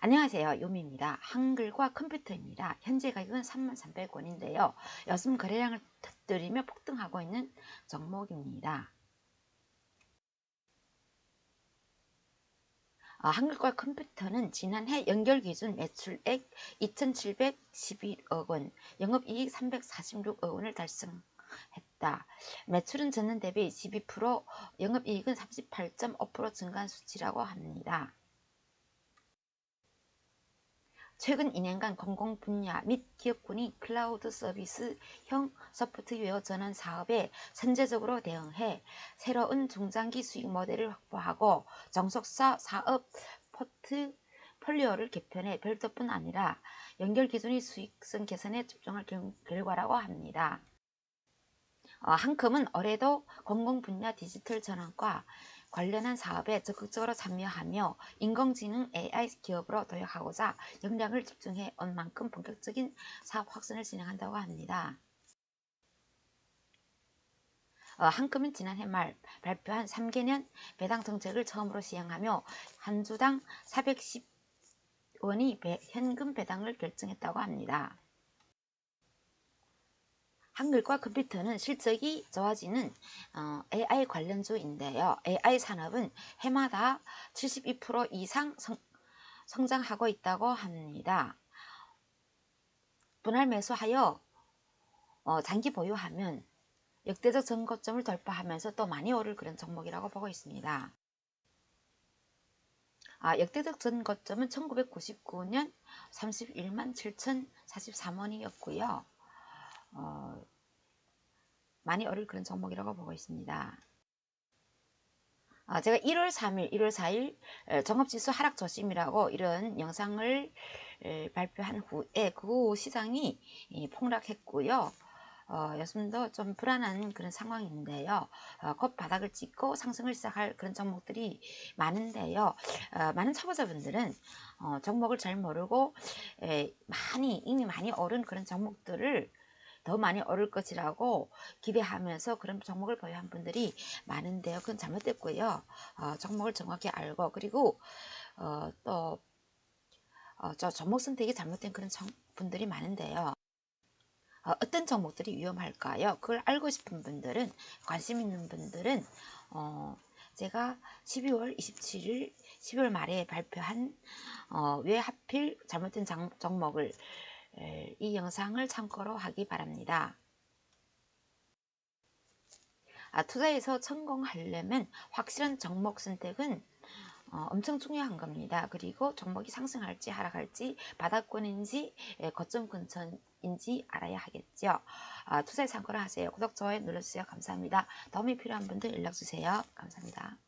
안녕하세요. 요미입니다. 한글과 컴퓨터입니다. 현재 가격은 33,300원인데요. 요즘 거래량을 터뜨리며 폭등하고 있는 종목입니다. 어, 한글과 컴퓨터는 지난해 연결 기준 매출액 2,711억 원, 영업이익 346억 원을 달성 했다. 매출은 전년 대비 12%, 영업이익은 38.5% 증가한 수치라고 합니다. 최근 2년간 공공 분야 및 기업군이 클라우드 서비스형 소프트웨어 전환 사업에 선제적으로 대응해 새로운 중장기 수익 모델을 확보하고 정속사 사업 포트폴리오를 개편해 별도뿐 아니라 연결 기준의 수익성 개선에 집중할 결과라고 합니다. 어, 한컴은 올해도 공공 분야 디지털 전환과 관련한 사업에 적극적으로 참여하며 인공지능 AI 기업으로 도약하고자 역량을 집중해 온 만큼 본격적인 사업 확산을 진행한다고 합니다. 어, 한컴은 지난해 말 발표한 3개년 배당 정책을 처음으로 시행하며 한 주당 410원이 배, 현금 배당을 결정했다고 합니다. 한글과 컴퓨터는 실적이 좋아지는 어, AI 관련주인데요. AI 산업은 해마다 72% 이상 성, 성장하고 있다고 합니다. 분할 매수하여 어, 장기 보유하면 역대적 전고점을 돌파하면서 또 많이 오를 그런 종목이라고 보고 있습니다. 아, 역대적 전고점은 1999년 31만 7,043원이었고요. 어, 많이 어릴 그런 종목이라고 보고 있습니다. 어, 제가 1월 3일, 1월 4일 종합지수 하락 조심이라고 이런 영상을 에, 발표한 후에 그 시장이 이, 폭락했고요. 어, 요즘도 좀 불안한 그런 상황인데요. 어, 곧 바닥을 찍고 상승을 시작할 그런 종목들이 많은데요. 어, 많은 초보자분들은 어, 종목을 잘 모르고 에, 많이 이미 많이 오른 그런 종목들을 더 많이 오를 것이라고 기대하면서 그런 종목을 보유한 분들이 많은데요. 그건 잘못됐고요. 어, 종목을 정확히 알고 그리고 어, 또 어, 저 종목 선택이 잘못된 그런 분들이 많은데요. 어, 어떤 종목들이 위험할까요? 그걸 알고 싶은 분들은 관심 있는 분들은 어, 제가 12월 27일 12월 말에 발표한 어, 왜 하필 잘못된 장, 종목을 이 영상을 참고로 하기 바랍니다. 아, 투자에서 성공하려면 확실한 종목 선택은 어, 엄청 중요한 겁니다. 그리고 종목이 상승할지 하락할지 바닥권인지 거점 근처인지 알아야 하겠죠. 아, 투자에 참고를 하세요. 구독, 좋아요 눌러주세요. 감사합니다. 도움이 필요한 분들 연락주세요. 감사합니다.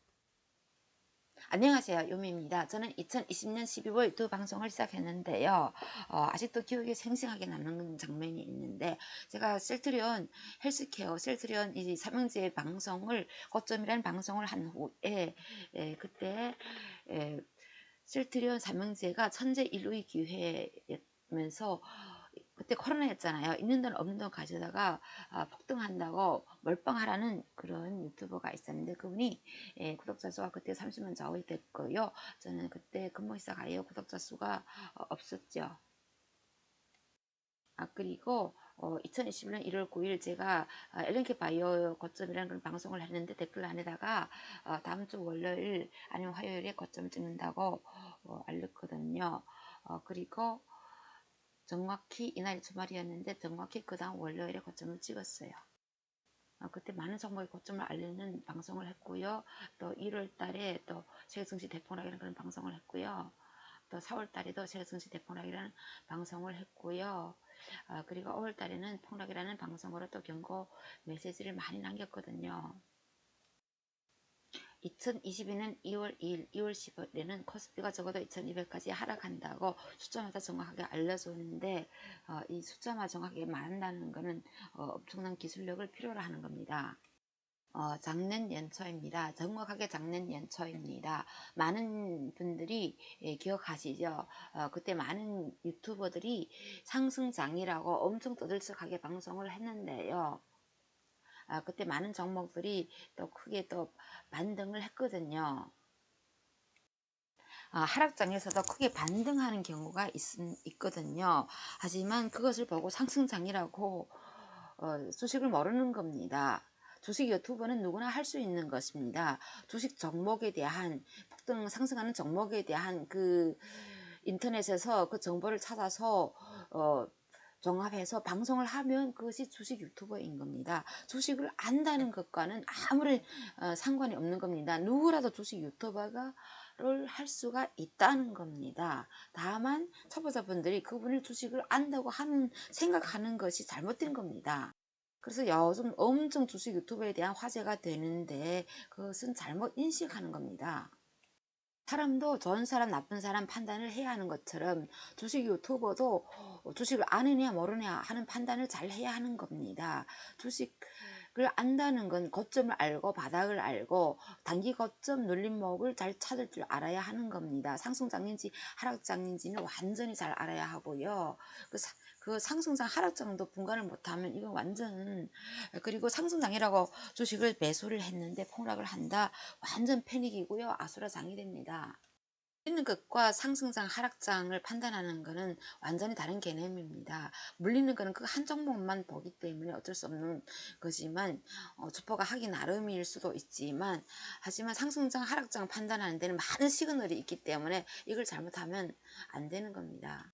안녕하세요. 요미입니다. 저는 2020년 12월 두 방송을 시작했는데요. 어, 아직도 기억에 생생하게 남는 장면이 있는데 제가 셀트리온 헬스케어, 셀트리온 이 삼형제 방송을 고점이라는 방송을 한 후에 에, 그때 에, 셀트리온 삼형제가 천재 일루의 기회면서 그때 코로나였잖아요. 있는 돈 없는 돈 가져다가 아, 폭등한다고 멀쩡하라는 그런 유튜버가 있었는데 그분이 예, 구독자 수가 그때 30만 좌우이 됐고요. 저는 그때 근무시사 가요 구독자 수가 어, 없었죠. 아 그리고 어, 2021년 1월 9일 제가 어, LNK 바이오 거점이라는 그런 방송을 했는데 댓글 안에다가 어, 다음 주 월요일 아니면 화요일에 거점을 찍는다고 어, 알렸거든요. 어, 그리고 정확히 이날이 주말이었는데 정확히 그 다음 월요일에 고점을 찍었어요. 어, 그때 많은 정보의 고점을 알리는 방송을 했고요. 또 1월 달에 또 세계증시 대폭락이라는 그런 방송을 했고요. 또 4월 달에도 세계증시 대폭락이라는 방송을 했고요. 어, 그리고 5월 달에는 폭락이라는 방송으로 또 경고 메시지를 많이 남겼거든요. 2022년 2월 2일, 2월 10일에는 코스피가 적어도 2200까지 하락한다고 숫자마다 정확하게 알려줬는데 어, 이 숫자만 정확하게 말한다는 것은 어, 엄청난 기술력을 필요로 하는 겁니다. 어, 작년 연초입니다. 정확하게 작년 연초입니다. 많은 분들이 예, 기억하시죠? 어, 그때 많은 유튜버들이 상승장이라고 엄청 떠들썩하게 방송을 했는데요. 아, 그때 많은 종목들이 또 크게 또 반등을 했거든요. 어, 아, 하락장에서도 크게 반등하는 경우가 있, 있거든요. 하지만 그것을 보고 상승장이라고 어, 주식을 모르는 겁니다. 주식 유튜버는 누구나 할 수 있는 것입니다. 주식 종목에 대한 폭등 상승하는 종목에 대한 그 인터넷에서 그 정보를 찾아서 어, 종합해서 방송을 하면 그것이 주식 유튜버인 겁니다. 주식을 안다는 것과는 아무런 어, 상관이 없는 겁니다. 누구라도 주식 유튜버가 할 수가 있다는 겁니다. 다만 초보자분들이 그분을 주식을 안다고 하는 생각하는 것이 잘못된 겁니다. 그래서 요즘 엄청 주식 유튜브에 대한 화제가 되는데 그것은 잘못 인식하는 겁니다. 사람도 좋은 사람 나쁜 사람 판단을 해야 하는 것처럼 주식 유튜버도 주식을 아느냐 모르냐 하는 판단을 잘 해야 하는 겁니다. 주식 을 안다는 건 고점을 알고 바닥을 알고 단기 고점 눌림목을 잘 찾을 줄 알아야 하는 겁니다. 상승장인지 하락장인지는 완전히 잘 알아야 하고요. 그그 상승장 하락장도 분간을 못하면 이건 완전 그리고 상승장이라고 주식을 매수를 했는데 폭락을 한다 완전 패닉이고요 아수라장이 됩니다. 물리는 것과 상승장 하락장을 판단하는 것은 완전히 다른 개념입니다. 물리는 것은 그 한 종목만 보기 때문에 어쩔 수 없는 거지만 어, 주포가 하기 나름일 수도 있지만 하지만 상승장 하락장 판단하는 데는 많은 시그널이 있기 때문에 이걸 잘못하면 안 되는 겁니다.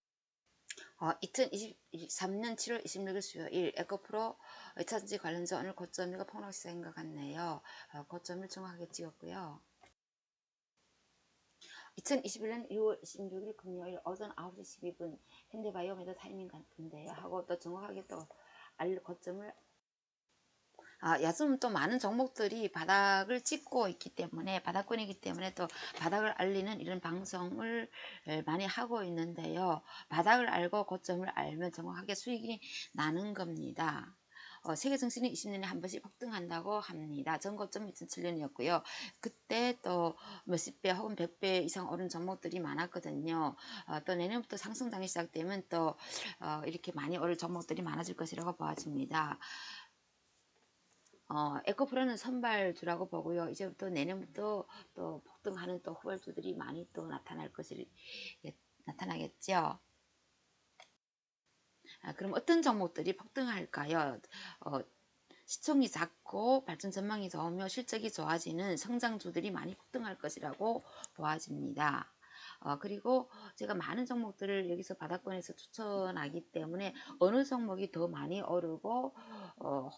어, 2023년 7월 26일 수요일 에코프로 2차전지 관련주 오늘 고점이가 폭락 시작인 것 같네요. 어, 고점을 정확하게 찍었고요. 2021년 6월 26일 금요일 오전 9시 12분 현대바이오 매도 타이밍 같은데 하고 또 정확하게 또 알, 고점을 아, 요즘 또 많은 종목들이 바닥을 찍고 있기 때문에 바닥권이기 때문에 또 바닥을 알리는 이런 방송을 많이 하고 있는데요. 바닥을 알고 고점을 알면 정확하게 수익이 나는 겁니다. 어, 세계 증시는 20년에 한 번씩 폭등한다고 합니다. 전고점 2007년이었고요. 그때 또 몇십 배 혹은 100배 이상 오른 종목들이 많았거든요. 어, 또 내년부터 상승장이 시작되면 또 어, 이렇게 많이 오를 종목들이 많아질 것이라고 보아집니다. 어, 에코프로는 선발주라고 보고요. 이제부터 내년부터 또 폭등하는 또 후발주들이 많이 또 나타날 것이 나타나겠죠. 아, 그럼 어떤 종목들이 폭등할까요? 어, 시총이 작고 발전 전망이 좋으며 실적이 좋아지는 성장주들이 많이 폭등할 것이라고 보아집니다. 어, 그리고 제가 많은 종목들을 여기서 바닥권에서 추천하기 때문에 어느 종목이 더 많이 오르고 어,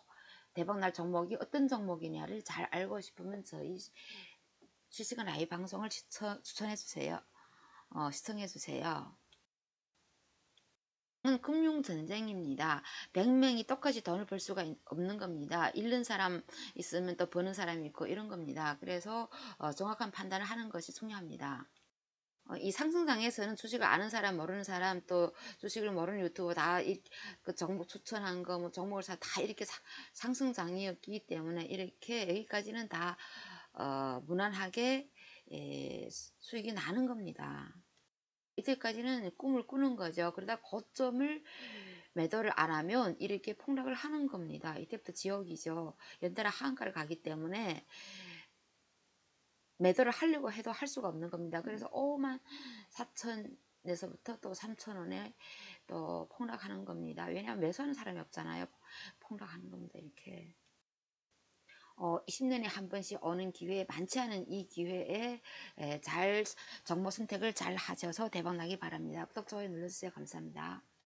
대박날 종목이 어떤 종목이냐를 잘 알고 싶으면 저희 실시간 라이브 방송을 추천, 추천해 주세요. 어, 시청해 주세요. 금융 전쟁입니다. 100명이 똑같이 돈을 벌 수가 없는 겁니다. 잃는 사람 있으면 또 버는 사람이 있고 이런 겁니다. 그래서 어, 정확한 판단을 하는 것이 중요합니다. 어, 이 상승장에서는 주식을 아는 사람 모르는 사람 또 주식을 모르는 유튜버 다그 종목 추천한 거뭐사다 이렇게 사, 상승장이었기 때문에 이렇게 여기까지는 다 어, 무난하게 예, 수익이 나는 겁니다. 이때까지는 꿈을 꾸는 거죠. 그러다 고점을 매도를 안 하면 이렇게 폭락을 하는 겁니다. 이때부터 지옥이죠. 연달아 하한가를 가기 때문에 매도를 하려고 해도 할 수가 없는 겁니다. 그래서 5만 4천 에서부터 또 3천 원에 또 폭락하는 겁니다. 왜냐하면 매수하는 사람이 없잖아요. 폭락하는 겁니다. 이렇게. 어, 20년에 한 번씩 오는 기회 많지 않은 이 기회에 에, 잘 정보 선택을 잘 하셔서 대박나기 바랍니다. 구독, 좋아요 눌러주세요. 감사합니다.